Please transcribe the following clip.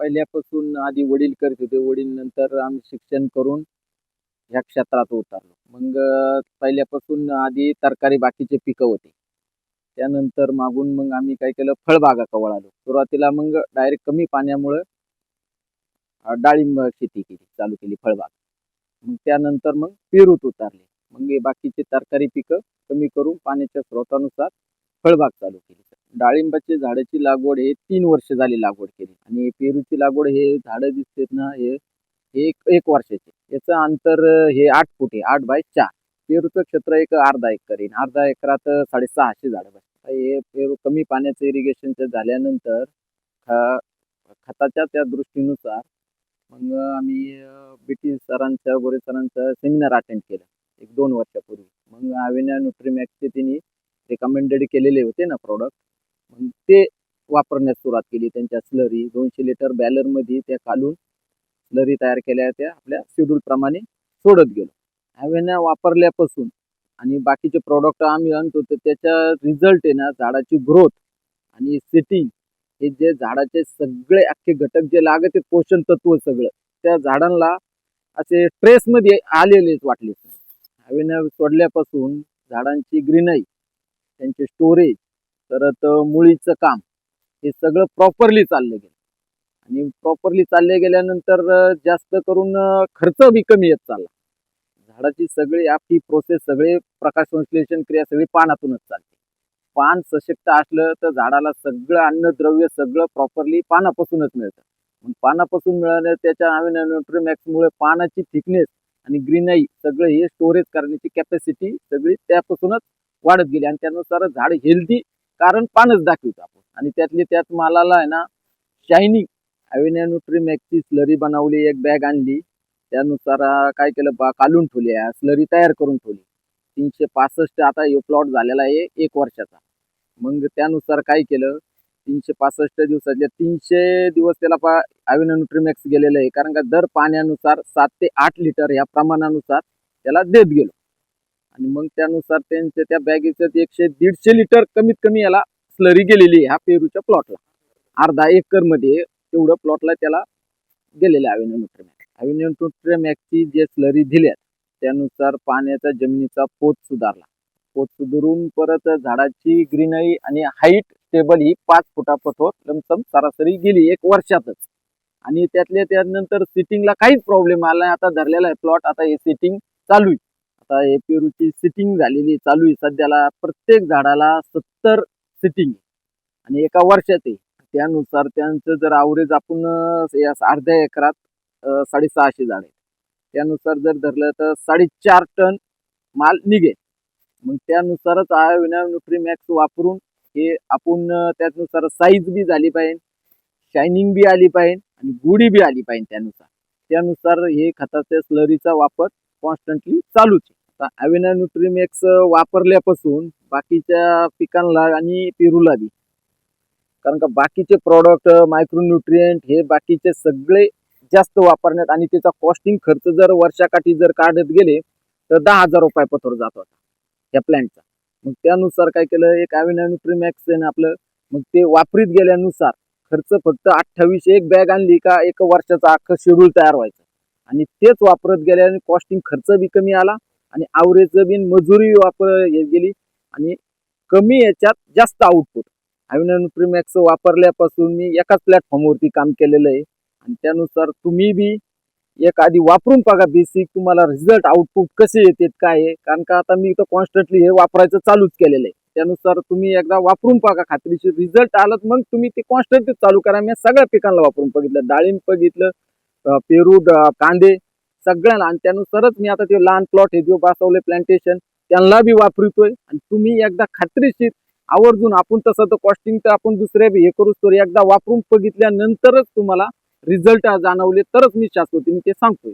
पहिल्यापासून आधी वडील करत होते. वडील नंतर आम्ही शिक्षण करून ह्या क्षेत्रात उतरलो. मग पहिल्यापासून आधी तरकारी बाकीचे पिकं होते. त्यानंतर मागून मग आम्ही काय केलं? फळबागा कवळ आलो. सुरुवातीला मग डायरेक्ट कमी पाण्यामुळं डाळिंब शेती केली चालू केली फळबाग. मग त्यानंतर मग पेरूत उतारले. मग हे बाकीचे तरकारी पिकं कमी करून पाण्याच्या स्रोतानुसार फळबाग चालू केली. डाळिंबाची झाडाची लागवड हे तीन वर्ष झाली लागवड केली. आणि पेरूची लागवड हे झाडं दिसतात ना हे एक एक वर्षाचे. याचं अंतर हे आठ फूट आहे आठ बाय चार. पेरूचं क्षेत्र एक अर्धा एकर आहे. अर्धा एकरात साडेसहाशे झाडं बसतात. हे पेरू कमी पाण्याचं इरिगेशनचं झाल्यानंतर ख- खताच्या त्या दृष्टीनुसार मग आम्ही ब्रिटिश सरांचं गोरे सरांचं सेमिनार अटेंड केलं. एक दोन वर्षापूर्वी. मग आविना न्यूट्रीमॅक्सचे त्यांनी रेकमेंडेड केलेले होते ना प्रॉडक्ट मग ते वापरण्यास सुरुवात केली. त्यांच्या स्लरी दोनशे लिटर बॅलरमध्ये त्या काढून स्लरी तयार केल्या. त्या आपल्या शेड्यूलप्रमाणे सोडत गेलो. ॲव्हेना वापरल्यापासून आणि बाकीचे प्रॉडक्ट आम्ही आणतो तर त्याच्या रिझल्ट आहे ना झाडाची ग्रोथ आणि सेटिंग हे जे झाडाचे सगळे अख्खे घटक जे लागत आहेत पोषण तत्व सगळं त्या झाडांना असे ट्रेसमध्ये आलेलेच वाटलेच नाही हवेनं सोडल्यापासून झाडांची ग्रीनरी त्यांचे स्टोरेज परत मुळीचं काम हे सगळं प्रॉपरली चाललं गेलं. आणि प्रॉपरली चालले गेल्यानंतर जास्त करून खर्च बी कमी येत चालला. झाडाची सगळी आपली प्रोसेस सगळे प्रकाश संश्लेषण क्रिया सगळी पानातूनच चालते. पान सशक्त असलं तर झाडाला सगळं अन्नद्रव्य सगळं प्रॉपरली पानापासूनच मिळतं. पानापासून मिळालं त्याच्या न्यूट्रीमॅक्समुळे पानाची थिकनेस आणि ग्रीनरी सगळं हे स्टोरेज करण्याची कॅपॅसिटी सगळी त्यापासूनच वाढत गेली. आणि त्यानुसार झाड हेल्दी कारण पानच दाखवतो आपण. आणि त्यातली त्यात मालाला आहे ना शायनिंग. अविन्या न्यूट्रीमॅक्सची स्लरी बनवली एक बॅग आणली. त्यानुसार काय केलं बा काढून ठेवली स्लरी तयार करून ठेवली. तीनशे पासष्ट आता हे प्लॉट झालेला आहे एक वर्षाचा. मग त्यानुसार काय केलं तीनशे पासष्ट दिवसातल्या तीनशे दिवस त्याला पा अविना न्यूट्रीमॅक्स गेलेलं आहे. कारण का दर पाण्यानुसार सात ते आठ लिटर या प्रमाणानुसार त्याला देत गेलो. आणि मग त्यानुसार त्यांच्या त्या बॅगेचं एकशे दीडशे लिटर कमीत कमी याला स्लरी गेलेली आहे ह्या पेरूच्या प्लॉटला अर्धा एकरमध्ये तेवढं प्लॉटला त्याला गेलेलं आहे न्यूट्रमॅक अव्हेन्यू न्यूट्रमॅकची जे स्लरी दिल्यात त्यानुसार पाण्याचा जमिनीचा पोत सुधारला. पोत सुधारून परत झाडाची ग्रीनरी आणि हाईट स्टेबल ही पाच फुटापथवर लमसम सरासरी गेली एक वर्षातच. आणि त्यातल्या त्यानंतर सिटिंगला काहीच प्रॉब्लेम आला नाही. आता धरलेला आहे प्लॉट आता हे सिटिंग चालू आहे. आता हे पेरूची सिटिंग झालेली चालू आहे. सध्याला प्रत्येक झाडाला सत्तर सिटिंग आणि एका वर्षात आहे. त्यानुसार त्यांचं जर आवरेज आपण या अर्ध्या एकरात साडेसहाशे झाड आहे त्यानुसार जर धरलं तर साडेचार टन माल निघेल. मग त्यानुसारच विना न्यूट्रीमॅक्स वापरून हे आपण त्यानुसार साईज बी झाली पाहिजे शायनिंग बी आली पाहिजे आणि गुढी बी आली पाहिजे त्यानुसार. त्यानुसार हे खताच्या स्लरीचा वापर कॉन्स्टंटली चालूच आहे. अविना न्यूट्रीमेक्स वापरल्यापासून बाकीच्या पिकांना आणि पेरूला बी. कारण का बाकीचे प्रॉडक्ट मायक्रोन्युट्रिएंट हे बाकीचे सगळे जास्त वापरण्यात आणि त्याचा कॉस्टिंग खर्च जर वर्षाकाठी जर काढत गेले तर दहा हजार रुपये पथोर जात होता या प्लॅन्टचा मग त्यानुसार काय केलं एक अविना न्यूट्रीमॅक्स आहे ना आपलं मग ते वापरीत गेल्यानुसार खर्च फक्त अठ्ठावीस एक बॅग आणली का एक वर्षाचा अख्खं शेड्यूल तयार व्हायचं. आणि तेच वापरत गेल्याने कॉस्टिंग खर्च बी कमी आला आणि आवरेज बिन मजुरी वापर गेली आणि कमी याच्यात जास्त आउटपुट अविना प्रीमॅक्स वापरल्यापासून मी एकाच प्लॅटफॉर्मवरती काम केलेलं आहे. आणि त्यानुसार तुम्ही बी एक आधी वापरून बघा बेसिक तुम्हाला रिझल्ट आउटपुट कसे येतात काय आहे. कारण का आता मी तर कॉन्स्टंटली हे वापरायचं चालूच केलेलं आहे. त्यानुसार तुम्ही एकदा वापरून बघा खात्रीशीर रिझल्ट आलात मग तुम्ही ते कॉन्स्टंटली चालू करा. मी सगळ्या पिकांना वापरून बघितलं. डाळिंब बघितलं पेरू कांदे सगळ्यांना. आणि त्यानुसारच मी आता ते लहान प्लॉट हे जे बसवले प्लांटेशन त्यांना बी वापरतोय. आणि तुम्ही एकदा खात्रीशीर आवर्जून आपण तसं तर कॉस्टिंग तर आपण दुसऱ्या बी हे करूच तर एकदा वापरून बघितल्यानंतरच तुम्हाला रिझल्ट जाणवले तरच मी शाश्वतीने ते सांगतोय